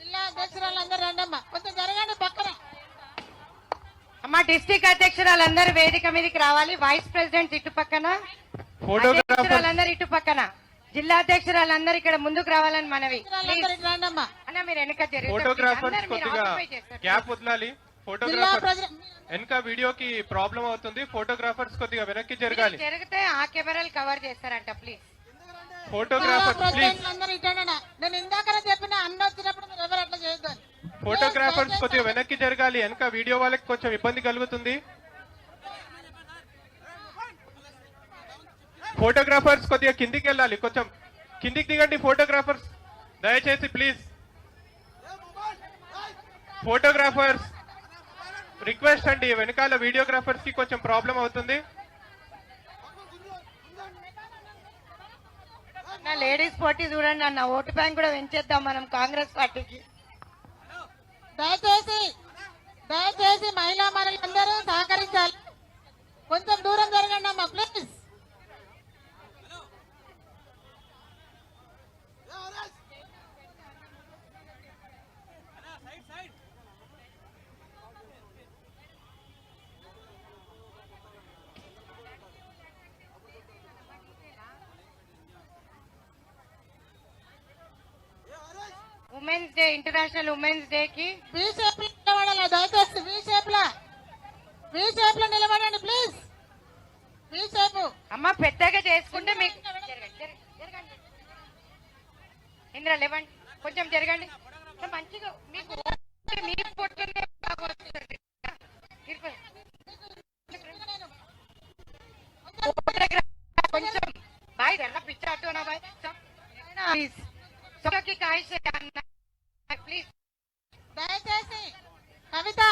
జిల్లా అధ్యక్షురాలందరూ రండమ్మా. కొంచెం జరగండి పక్కన. అమ్మా డిస్టిక్ అధ్యక్షురాలందరూ వేదిక మీదకి రావాలి. వైస్ ప్రెసిడెంట్ ఇటు పక్కన. ఫోటోగ్రాఫర్ అధ్యక్షురాలందరూ ఇటు పక్కన. జిల్లా అధ్యక్షురాలందరూ ఇక్కడ ముందుకు రావాలని మనవి. అన్న మీరు వెనక. ఫోటోగ్రాఫర్స్ అందరూ కొద్దిగా. గ్యాప్ వదలాలి. ఫోటోగ్రాఫర్ వెనక వీడియోకి ప్రాబ్లం అవుతుంది. ఫోటోగ్రాఫర్స్ కొద్దిగా వెనక్కి జరగాలి. జరిగితే ఆ కెమెరాలు కవర్ చేస్తారంట ప్లీజ్ అందరూ ఇటండి నేను ఇందాకనే చెప్పిన అన్న వచ్చినప్పుడు మీరు ఎవరు అట్లా చేయొద్దు అని. ఫోటోగ్రాఫర్స్ కొద్దిగా వెనక్కి జరగాలి. వెనక వీడియో వాళ్ళకి కొంచెం ఇబ్బంది కలుగుతుంది. ఫోటోగ్రాఫర్స్ కొద్దిగా కిందికి వెళ్ళాలి. కొంచెం కిందికి దిగండి ఫోటోగ్రాఫర్స్ దయచేసి ప్లీజ్ ఫోటోగ్రాఫర్స్ రిక్వెస్ట్ అండి. వెనకాల వీడియోగ్రాఫర్స్కి కొంచెం ప్రాబ్లం అవుతుంది. నా లేడీస్ పోటీ చూడండి అన్న. ఓటు బ్యాంక్ కూడా పెంచేద్దాం మనం కాంగ్రెస్ పార్టీకి. దయచేసి దయచేసి మహిళా మనులందరూ సహకరించాలి. కొంచెం దూరం జరగండి అమ్మా please women's day international women's day కి వి షేప్లో నిలబడాలి? దయచేసి వి షేప్లో. వి షేప్లో నిలబడండి ప్లీజ్ వి షేప్ అమ్మ పెద్దగా చేసుకుంటే మీకు. ఇంద్ర లేవండి. కొంచెం జరగండి. మంచిగా మీకు ఓటు మీ పొట్టునే బాగా వస్తుంది. ఇరుకో. ఫోటోగ్రాఫ్ కొంచెం బాయ్. నా బాయ్ ప్లీజ్. సోకి కాయిష్ అన్న. దయచేసి కవిత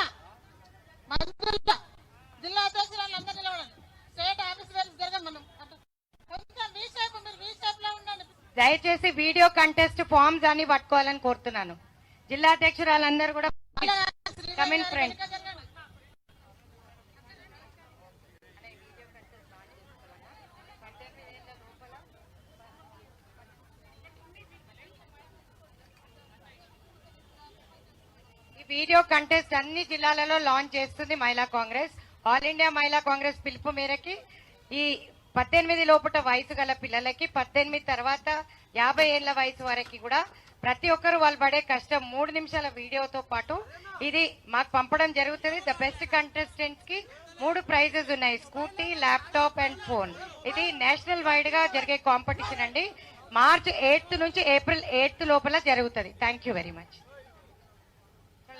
జిల్లా నిలబడండి. స్టేట్ ఆఫీస్ వరకు జరగండి మనం. అటు. కొంచెం వి షేప్ మీరు వి షేప్లో ఉండండి. దయచేసి వీడియో కంటెస్ట్ ఫామ్స్ అని పట్టుకోవాలని కోరుతున్నాను. జిల్లా అధ్యక్షురాలందరూ కూడా Come in front. ఈ వీడియో కంటెస్ట్ అన్ని జిల్లాలలో లాంచ్ చేస్తుంది మహిళా కాంగ్రెస్. ఆల్ ఇండియా మహిళా కాంగ్రెస్ పిలుపు మేరకి ఈ పద్దెనిమిది లోపల వయసు గల పిల్లలకి పద్దెనిమిది తర్వాత యాభై ఏళ్ళ వయసు వరకు కూడా ప్రతి ఒక్కరు వాళ్ళు పడే కష్టం మూడు నిమిషాల వీడియోతో పాటు ఇది మాకు పంపడం జరుగుతుంది. ద బెస్ట్ కంటెస్టెంట్స్కి మూడు ప్రైజెస్ ఉన్నాయి. స్కూటీ ల్యాప్టాప్ అండ్ ఫోన్ ఇది నేషనల్ వైడ్గా జరిగే కాంపిటీషన్ అండి. మార్చ్ ఎయిత్ నుంచి ఏప్రిల్ ఎయిత్ లోపల జరుగుతుంది. Thank you very much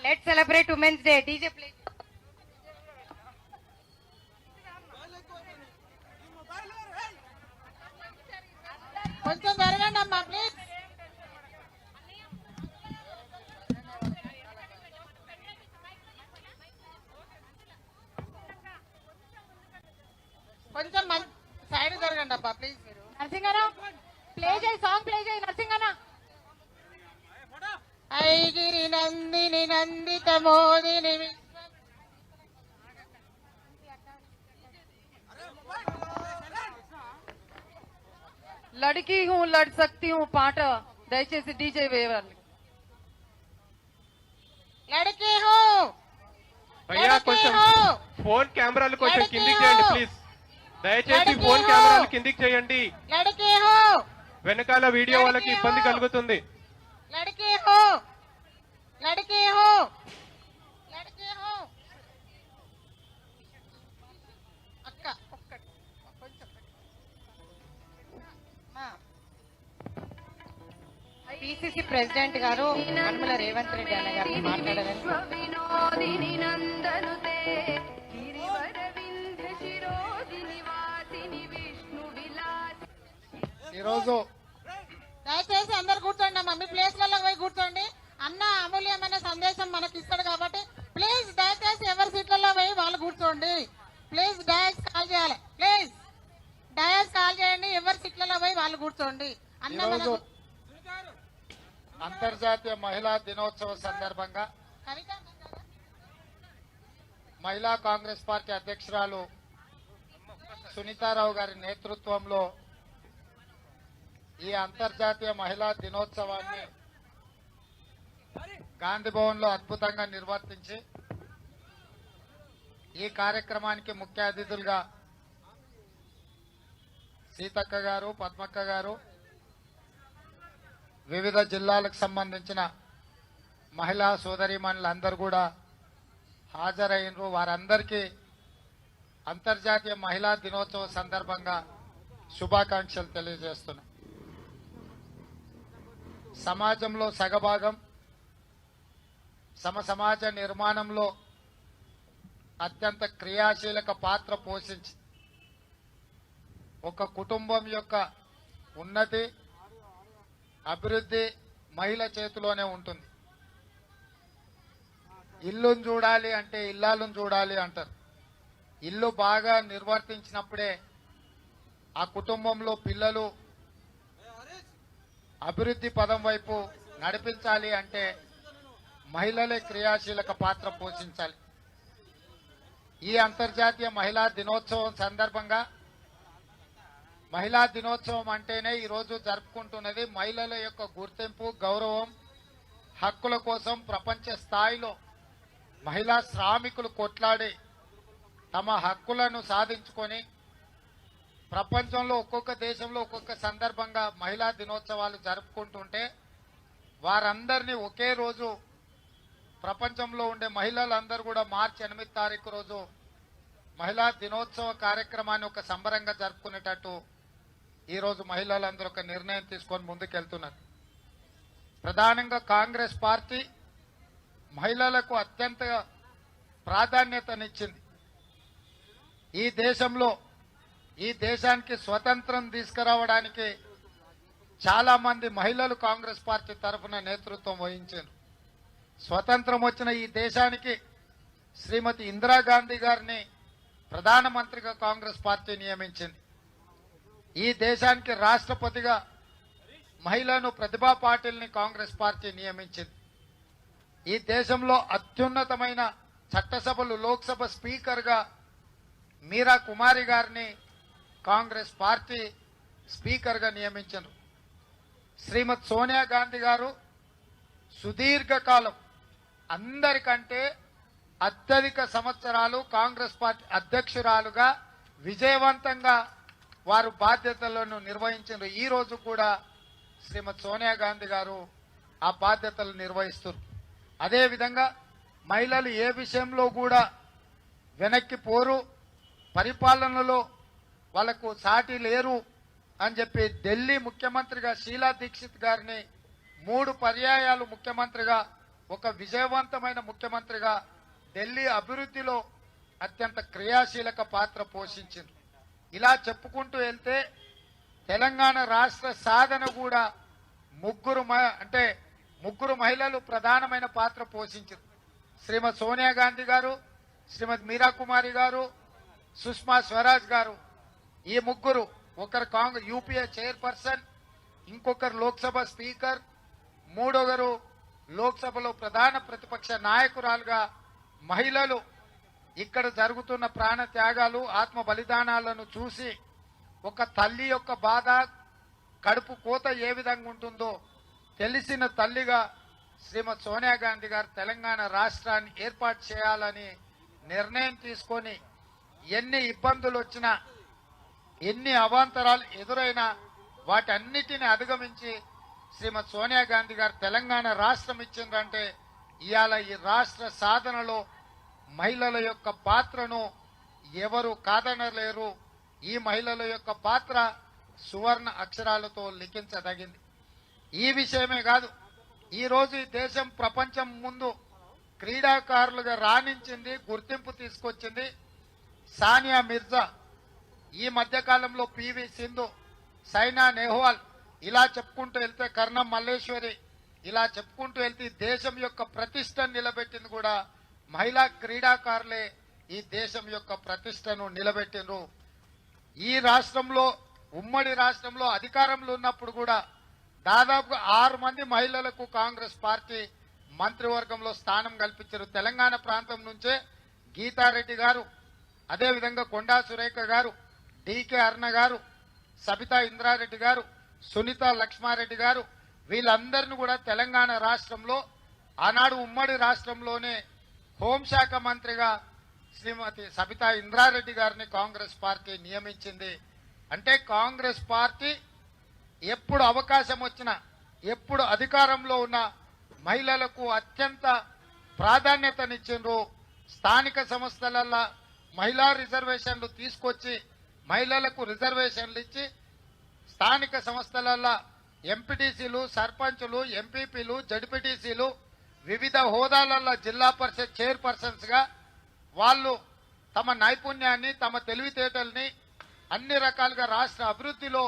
let celebrate women's day DJ please కొంచెం జరగండి అమ్మా ప్లీజ్ కొంచెం సైడ్ జరగండి అబ్బా ప్లీజ్ మీరు నరసింగన ప్లే చేయి సాంగ్ ప్లే చేయి నరసింగన ఐగిరి నందిని నందిత మోదిని లడికి హూ లడ్ సక్తి హూ పాట దయచేసి డీజే వేయాలి లడికి హూ! భయ్యా కొంచెం ఫోన్ కెమెరాలు కొంచెం కిందికి చేయండి ప్లీజ్. దయచేసి ఫోన్ కెమెరాలు కిందికి చేయండి. వెనకాల వీడియో వాళ్ళకి ఇబ్బంది కలుగుతుంది. లడికి हो लड़की हो लड़की हो అక్క ఒక్కటి కొంచెం పిసిసి ప్రెసిడెంట్ గారు అనుమల రేవంత్ రెడ్డి అన్న గారు మాట్లాడాలని వినోదిని దయచేసి అందరు కూర్చోండి అమ్మా. మీ ప్లేస్లలో పోయి కూర్చోండి. అన్న అమూల్యమైన సందేశం మనకి ఇస్తాడు కాబట్టి ప్లీజ్ దయచేసి ఎవరి సీట్లలో పోయి వాళ్ళు కూర్చోండి. ప్లీజ్ డయాస్ కాల్ చేయాలి. ప్లీజ్ డయాస్ కాల్ చేయండి. ఎవరి సీట్లలో పోయి వాళ్ళు కూర్చోండి. అన్న మనకు అంతర్జాతీయ మహిళా దినోత్సవ సందర్భంగా మహిళా కాంగ్రెస్ పార్టీ అధ్యక్షురాలు సునీతారావు గారి నేతృత్వంలో ఈ అంతర్జాతీయ మహిళా దినోత్సవాన్ని గాంధీ భవన్లో అద్భుతంగా నిర్వర్తించి ఈ కార్యక్రమానికి ముఖ్య అతిథులుగా సీతక్క గారు పద్మక్క గారు వివిధ జిల్లాలకు సంబంధించిన మహిళా సోదరీమణులందరూ కూడా హాజరైనరు వారందరికీ అంతర్జాతీయ మహిళా దినోత్సవం సందర్భంగా శుభాకాంక్షలు తెలియజేస్తున్నాం. సమాజంలో సగభాగం సమ సమాజ నిర్మాణంలో అత్యంత క్రియాశీలక పాత్ర పోషించి ఒక కుటుంబం యొక్క ఉన్నతి అభివృద్ధి మహిళ చేతిలోనే ఉంటుంది. ఇల్లును చూడాలి అంటే ఇల్లాలను చూడాలి అంటారు. ఇల్లు బాగా నిర్వర్తించినప్పుడే ఆ కుటుంబంలో పిల్లలు అభివృద్ధి పదం వైపు నడిపించాలి అంటే మహిళలే క్రియాశీలక పాత్ర పోషించాలి. ఈ అంతర్జాతీయ మహిళా దినోత్సవం సందర్భంగా మహిళా దినోత్సవం అంటేనే ఈరోజు జరుపుకుంటున్నది మహిళల యొక్క గుర్తింపు గౌరవం హక్కుల కోసం ప్రపంచ స్థాయిలో మహిళా శ్రామికులు కొట్లాడి తమ హక్కులను సాధించుకొని ప్రపంచంలో ఒక్కొక్క దేశంలో ఒక్కొక్క సందర్భంగా మహిళా దినోత్సవాలు జరుపుకుంటుంటే వారందరినీ ఒకే రోజు ప్రపంచంలో ఉండే మహిళలందరూ కూడా మార్చి ఎనిమిది తారీఖు రోజు మహిళా దినోత్సవ కార్యక్రమాన్ని ఒక సంబరంగా జరుపుకునేటట్టు ఈరోజు మహిళలందరూ ఒక నిర్ణయం తీసుకొని ముందుకెళ్తున్నారు. ప్రధానంగా కాంగ్రెస్ పార్టీ మహిళలకు అత్యంత ప్రాధాన్యతనిచ్చింది. ఈ దేశంలో ఈ దేశానికి స్వతంత్రం తీసుకురావడానికి చాలా మంది మహిళలు కాంగ్రెస్ పార్టీ తరఫున నేతృత్వం వహించారు. స్వతంత్రం వచ్చిన ఈ దేశానికి శ్రీమతి ఇందిరాగాంధీ గారిని ప్రధానమంత్రిగా కాంగ్రెస్ పార్టీ నియమించింది. ఈ దేశానికి రాష్ట్రపతిగా మహిళను ప్రతిభా పాటిల్ని కాంగ్రెస్ పార్టీ నియమించింది. ఈ దేశంలో అత్యున్నతమైన చట్టసభలు లోక్సభ స్పీకర్గా మీరా కుమారి గారిని కాంగ్రెస్ పార్టీ స్పీకర్గా నియమించారు శ్రీమతి సోనియా గాంధీ గారు సుదీర్ఘకాలం అందరికంటే అత్యధిక సంవత్సరాలు కాంగ్రెస్ పార్టీ అధ్యక్షురాలుగా విజయవంతంగా వారు బాధ్యతలను నిర్వహించారు ఈ రోజు కూడా శ్రీమతి సోనియా గాంధీ గారు ఆ బాధ్యతలు నిర్వహిస్తారు. అదేవిధంగా మహిళలు ఏ విషయంలో కూడా వెనక్కి పోరు పరిపాలనలో వాళ్ళకు సాటి లేరు అని చెప్పి ఢిల్లీ ముఖ్యమంత్రిగా షీలా దీక్షిత్ గారిని మూడు పర్యాయాలు ముఖ్యమంత్రిగా ఒక విజయవంతమైన ముఖ్యమంత్రిగా ఢిల్లీ అభివృద్ధిలో అత్యంత క్రియాశీలక పాత్ర పోషించింది. ఇలా చెప్పుకుంటూ వెళ్తే తెలంగాణ రాష్ట్ర సాధన కూడా ముగ్గురు మ- అంటే ముగ్గురు మహిళలు ప్రధానమైన పాత్ర పోషించారు శ్రీమతి సోనియా గాంధీ గారు శ్రీమతి మీరా కుమారి గారు సుష్మా స్వరాజ్ గారు ఈ ముగ్గురు ఒకరు కాంగ్రెస్ యూపీఏ చైర్పర్సన్ ఇంకొకరు లోక్సభ స్పీకర్ మూడొకరు లోక్సభలో ప్రధాన ప్రతిపక్ష నాయకురాలుగా మహిళలు. ఇక్కడ జరుగుతున్న ప్రాణ త్యాగాలు ఆత్మ బలిదానాలను చూసి ఒక తల్లి యొక్క బాధ కడుపు కోత ఏ విధంగా ఉంటుందో తెలిసిన తల్లిగా శ్రీమతి సోనియా గాంధీ గారు తెలంగాణ రాష్ట్రాన్ని ఏర్పాటు చేయాలని నిర్ణయం తీసుకొని ఎన్ని ఇబ్బందులు వచ్చినా ఎన్ని అవాంతరాలు ఎదురైనా వాటన్నిటిని అధిగమించి శ్రీమతి సోనియా గాంధీ గారు తెలంగాణ రాష్ట్రం ఇచ్చిందంటే ఇవాళ ఈ రాష్ట్ర సాధనలో మహిళల యొక్క పాత్రను ఎవరు కాదనలేరు. ఈ మహిళల యొక్క పాత్ర సువర్ణ అక్షరాలతో లిఖించదగింది. ఈ విషయమే కాదు ఈరోజు ఈ దేశం ప్రపంచం ముందు క్రీడాకారులుగా రాణించింది గుర్తింపు తీసుకొచ్చింది సానియా మిర్జా. ఈ మధ్యకాలంలో పివి సింధు సైనా నెహ్వాల్ ఇలా చెప్పుకుంటూ వెళ్తే కర్ణం మల్లేశ్వరి ఇలా చెప్పుకుంటూ వెళ్తే దేశం యొక్క ప్రతిష్టను నిలబెట్టింది కూడా మహిళా క్రీడాకారులే ఈ దేశం యొక్క ప్రతిష్టను నిలబెట్టిండ్రు. ఈ రాష్ట్రంలో ఉమ్మడి రాష్ట్రంలో అధికారంలో ఉన్నప్పుడు కూడా దాదాపు ఆరు మంది మహిళలకు కాంగ్రెస్ పార్టీ మంత్రివర్గంలో స్థానం కల్పించారు. తెలంగాణ ప్రాంతం నుంచే గీతారెడ్డి గారు అదేవిధంగా కొండా సురేఖ గారు డికే అర్ణ గారు సబితా ఇంద్రారెడ్డి గారు సునీత లక్ష్మారెడ్డి గారు వీళ్ళందరిని కూడా తెలంగాణ రాష్ట్రంలో ఆనాడు ఉమ్మడి రాష్ట్రంలోనే హోంశాఖ మంత్రిగా శ్రీమతి సబితా ఇంద్రారెడ్డి గారిని కాంగ్రెస్ పార్టీ నియమించింది. అంటే కాంగ్రెస్ పార్టీ ఎప్పుడు అవకాశం వచ్చినా ఎప్పుడు అధికారంలో ఉన్న మహిళలకు అత్యంత ప్రాధాన్యతనిచ్చిండ్రు. స్థానిక సంస్థలల్లో మహిళా రిజర్వేషన్లు తీసుకొచ్చి మహిళలకు రిజర్వేషన్లు ఇచ్చి స్థానిక సంస్థలల్లో ఎంపీటీసీలు సర్పంచులు ఎంపీపీలు జడ్పీటీసీలు వివిధ హోదాలలో జిల్లా పరిషత్ చైర్పర్సన్స్గా వాళ్ళు తమ నైపుణ్యాన్ని తమ తెలివితేటల్ని అన్ని రకాలుగా రాష్ట్ర అభివృద్ధిలో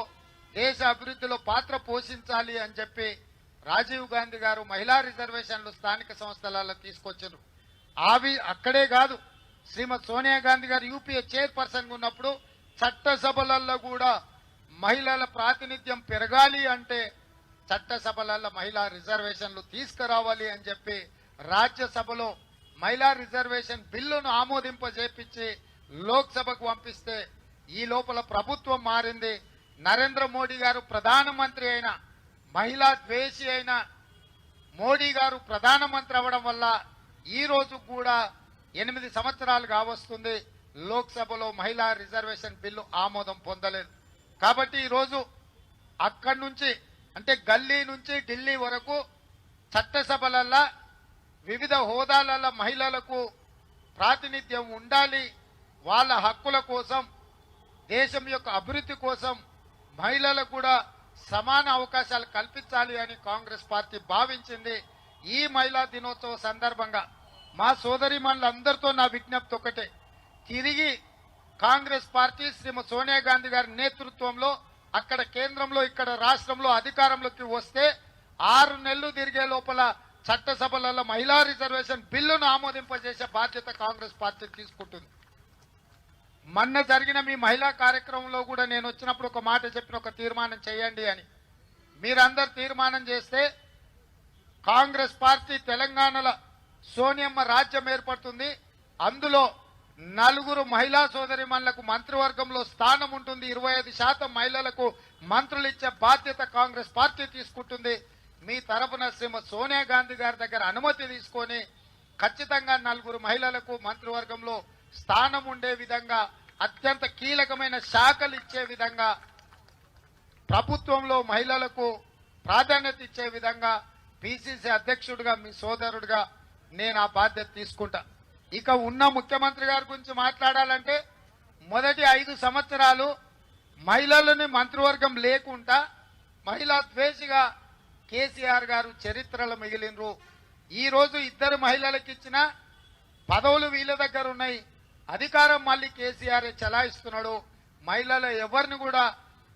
దేశ అభివృద్ధిలో పాత్ర పోషించాలి అని చెప్పి రాజీవ్ గాంధీ గారు మహిళా రిజర్వేషన్లు స్థానిక సంస్థలలో తీసుకొచ్చారు అవి అక్కడే కాదు శ్రీమతి సోనియా గాంధీ గారు యూపీఏ చైర్పర్సన్గా ఉన్నప్పుడు చట్టసభలలో కూడా మహిళల ప్రాతినిధ్యం పెరగాలి అంటే చట్టసభలలో మహిళా రిజర్వేషన్లు తీసుకురావాలి అని చెప్పి రాజ్యసభలో మహిళా రిజర్వేషన్ బిల్లును ఆమోదింపజేపించి లోక్సభకు పంపిస్తే ఈ లోపల ప్రభుత్వం మారింది. నరేంద్ర మోడీ గారు ప్రధానమంత్రి అయిన మహిళా ద్వేషి అయిన మోడీ గారు ప్రధానమంత్రి అవ్వడం వల్ల ఈ రోజు కూడా ఎనిమిది సంవత్సరాలు కావస్తుంది లోక్సభలో మహిళా రిజర్వేషన్ బిల్లు ఆమోదం పొందలేదు. కాబట్టి ఈరోజు అక్కడి నుంచి అంటే గల్లీ నుంచి ఢిల్లీ వరకు చట్టసభలల్లా వివిధ హోదాలలో మహిళలకు ప్రాతినిధ్యం ఉండాలి. వాళ్ళ హక్కుల కోసం దేశం యొక్క అభివృద్ధి కోసం మహిళలకు కూడా సమాన అవకాశాలు కల్పించాలి అని కాంగ్రెస్ పార్టీ భావించింది. ఈ మహిళా దినోత్సవ సందర్భంగా మా సోదరి మనులందరితో నా విజ్ఞప్తి ఒకటే. తిరిగి కాంగ్రెస్ పార్టీ శ్రీమతి సోనియా గాంధీ గారి నేతృత్వంలో అక్కడ కేంద్రంలో ఇక్కడ రాష్ట్రంలో అధికారంలోకి వస్తే ఆరు నెలలు తిరిగే లోపల చట్టసభలలో మహిళా రిజర్వేషన్ బిల్లును ఆమోదింపజేసే బాధ్యత కాంగ్రెస్ పార్టీ తీసుకుంటుంది. మొన్న జరిగిన మీ మహిళా కార్యక్రమంలో కూడా నేను వచ్చినప్పుడు ఒక మాట చెప్పిన ఒక తీర్మానం చేయండి అని. మీరందరు తీర్మానం చేస్తే కాంగ్రెస్ పార్టీ తెలంగాణలో సోనియమ్మ రాజ్యం ఏర్పడుతుంది. అందులో నలుగురు మహిళా సోదరిమణులకు మంత్రివర్గంలో స్థానం ఉంటుంది. ఇరవై ఐదు శాతం మహిళలకు మంత్రులు ఇచ్చే బాధ్యత కాంగ్రెస్ పార్టీ తీసుకుంటుంది. మీ తరపున శ్రీమతి సోనియా గాంధీ గారి దగ్గర అనుమతి తీసుకొని ఖచ్చితంగా నలుగురు మహిళలకు మంత్రివర్గంలో స్థానం ఉండే విధంగా అత్యంత కీలకమైన శాఖలు ఇచ్చే విధంగా ప్రభుత్వంలో మహిళలకు ప్రాధాన్యత ఇచ్చే విధంగా పిసిసి అధ్యక్షుడిగా మీ సోదరుడిగా నేను ఆ బాధ్యత తీసుకుంటా. ఇక ఉన్న ముఖ్యమంత్రి గారి గురించి మాట్లాడాలంటే మొదటి ఐదు సంవత్సరాలు మహిళలని మంత్రివర్గం లేకుండా మహిళా ద్వేషిగా కేసీఆర్ గారు చరిత్రలో మిగిలినరు ఈరోజు ఇద్దరు మహిళలకు ఇచ్చిన పదవులు వీళ్ళ దగ్గర ఉన్నాయి. అధికారం మళ్ళీ కేసీఆర్ చలాయిస్తున్నాడు. మహిళలు ఎవరిని కూడా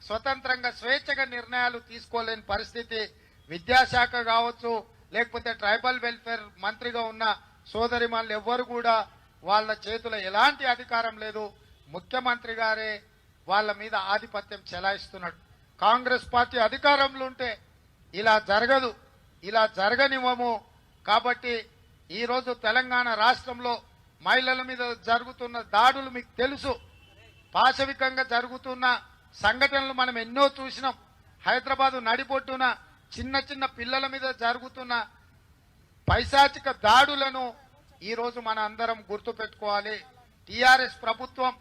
స్వతంత్రంగా స్వేచ్ఛగా నిర్ణయాలు తీసుకోలేని పరిస్థితి విద్యాశాఖ కావచ్చు లేకపోతే ట్రైబల్ వెల్ఫేర్ మంత్రిగా ఉన్న సోదరిమణులు ఎవ్వరు కూడా వాళ్ళ చేతిలో ఎలాంటి అధికారం లేదు. ముఖ్యమంత్రి గారే వాళ్ళ మీద ఆధిపత్యం చెలాయిస్తున్నాడు. కాంగ్రెస్ పార్టీ అధికారంలో ఉంటే ఇలా జరగదు ఇలా జరగనివ్వము. కాబట్టి ఈరోజు తెలంగాణ రాష్ట్రంలో మహిళల మీద జరుగుతున్న దాడులు మీకు తెలుసు. పాశవికంగా జరుగుతున్న సంఘటనలు మనం ఎన్నో చూసినాం. హైదరాబాదు నడిపొట్టున చిన్న చిన్న పిల్లల మీద జరుగుతున్న పైశాచిక దాడులను ఈరోజు మన అందరం గుర్తు పెట్టుకోవాలి. టిఆర్ఎస్ ప్రభుత్వం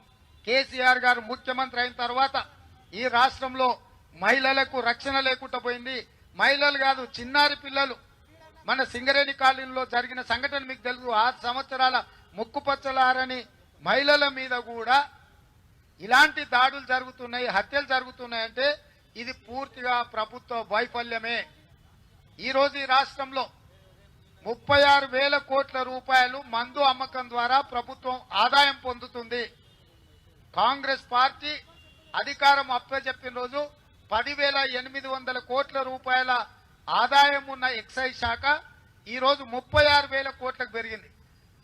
కేసీఆర్ గారు ముఖ్యమంత్రి అయిన తర్వాత ఈ రాష్ట్రంలో మహిళలకు రక్షణ లేకుండా పోయింది. మహిళలు కాదు చిన్నారి పిల్లలు. మన సింగరేణి కాలనీలో జరిగిన సంఘటన మీకు తెలుసు. ఆరు సంవత్సరాల ముక్కుపచ్చలారని మహిళల మీద కూడా ఇలాంటి దాడులు జరుగుతున్నాయి హత్యలు జరుగుతున్నాయంటే ఇది పూర్తిగా ప్రభుత్వ వైఫల్యమే. ఈరోజు ఈ రాష్ట్రంలో ముప్పై ఆరు వేల కోట్ల రూపాయలు మందు అమ్మకం ద్వారా ప్రభుత్వం ఆదాయం పొందుతుంది. కాంగ్రెస్ పార్టీ అధికారం అప్పచెప్పిన రోజు పదివేల ఎనిమిది వందల కోట్ల రూపాయల ఆదాయం ఉన్న ఎక్సైజ్ శాఖ ఈరోజు ముప్పై ఆరు వేల కోట్లకు పెరిగింది.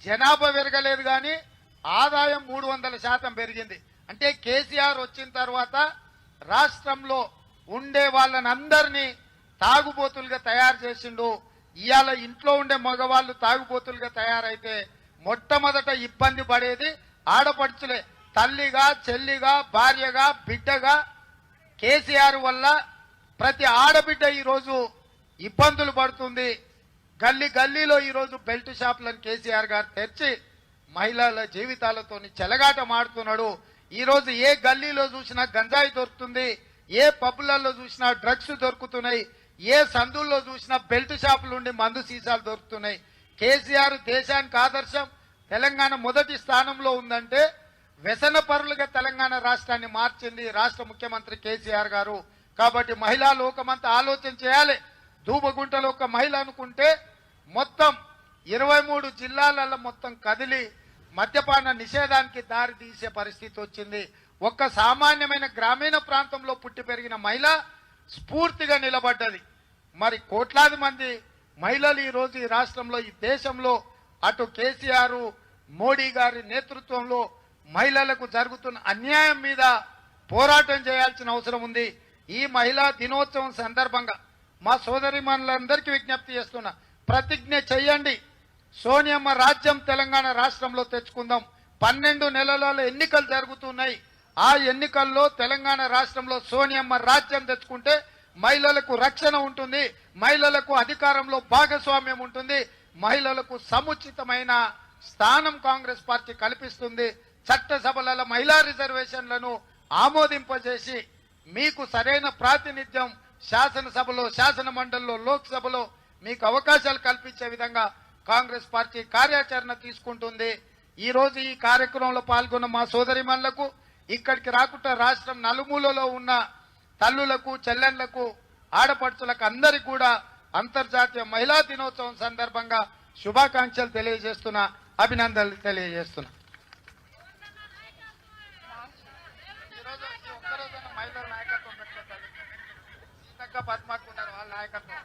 జనాభా పెరగలేదు కానీ ఆదాయం మూడు వందల శాతం పెరిగింది. అంటే కేసీఆర్ వచ్చిన తర్వాత రాష్ట్రంలో ఉండే వాళ్ళనందరినీ తాగుబోతులుగా తయారు చేసిండు ఇవాళ ఇంట్లో ఉండే మగవాళ్ళు తాగుబోతులుగా తయారైతే మొట్టమొదట ఇబ్బంది పడేది ఆడపడుచులే. తల్లిగా చెల్లిగా భార్యగా బిడ్డగా. కేసీఆర్ వల్ల ప్రతి ఆడబిడ్డ ఈరోజు ఇబ్బందులు పడుతుంది. గల్లీ గల్లీలో ఈరోజు బెల్ట్ షాపులను కేసీఆర్ గారు తెరిచి మహిళల జీవితాలతో చెలగాట మాడుతున్నాడు. ఈరోజు ఏ గల్లీలో చూసినా గంజాయి దొరుకుతుంది ఏ పబ్బులలో చూసినా డ్రగ్స్ దొరుకుతున్నాయి. ఏ సందుల్లో చూసినా బెల్ట్ షాపులు నుండి మందు సీసాలు దొరుకుతున్నాయి. కేసీఆర్ దేశానికి ఆదర్శం తెలంగాణ మొదటి స్థానంలో ఉందంటే వ్యసన పరులుగా తెలంగాణ రాష్ట్రాన్ని మార్చింది రాష్ట్ర ముఖ్యమంత్రి కేసీఆర్ గారు. కాబట్టి మహిళా లోకమంతా ఆలోచన చేయాలి. దూబగుంటలో ఒక మహిళ అనుకుంటే మొత్తం ఇరవై మూడు జిల్లాలలో మొత్తం కదిలి మద్యపాన నిషేధానికి దారి తీసే పరిస్థితి వచ్చింది. ఒక్క సామాన్యమైన గ్రామీణ ప్రాంతంలో పుట్టి పెరిగిన మహిళ స్ఫూర్తిగా నిలబడ్డది. మరి కోట్లాది మంది మహిళలు ఈరోజు ఈ రాష్ట్రంలో ఈ దేశంలో అటు కేసీఆర్ మోడీ గారి నేతృత్వంలో మహిళలకు జరుగుతున్న అన్యాయం మీద పోరాటం చేయాల్సిన అవసరం ఉంది. ఈ మహిళా దినోత్సవం సందర్భంగా మా సోదరిమణులందరికీ విజ్ఞప్తి చేస్తున్నా ప్రతిజ్ఞ చెయ్యండి సోనియమ్మ రాజ్యం తెలంగాణ రాష్ట్రంలో తెచ్చుకుందాం. పన్నెండు నెలలలో ఎన్నికలు జరుగుతున్నాయి. ఆ ఎన్నికల్లో తెలంగాణ రాష్ట్రంలో సోనియమ్మ రాజ్యం తెచ్చుకుంటే మహిళలకు రక్షణ ఉంటుంది మహిళలకు అధికారంలో భాగస్వామ్యం ఉంటుంది మహిళలకు సముచితమైన స్థానం కాంగ్రెస్ పార్టీ కల్పిస్తుంది. చట్టసభలలో మహిళా రిజర్వేషన్లను ఆమోదింపజేసి మీకు సరైన ప్రాతినిధ్యం శాసనసభలో శాసన మండలిలో లోక్సభలో మీకు అవకాశాలు కల్పించే విధంగా కాంగ్రెస్ పార్టీ కార్యాచరణ తీసుకుంటుంది. ఈ రోజు ఈ కార్యక్రమంలో పాల్గొన్న మా సోదరిమణులకు ఇక్కడికి రాకుండా రాష్ట్రం నలుమూలలో ఉన్న తల్లులకు చెల్లెళ్ళకు ఆడపడుచులకు అందరికి కూడా అంతర్జాతీయ మహిళా దినోత్సవం సందర్భంగా శుభాకాంక్షలు తెలియజేస్తున్నా అభినందనలు తెలియజేస్తున్నా. ఈ పద్మకు ఉన్నారు వాళ్ళ నాయకత్వం.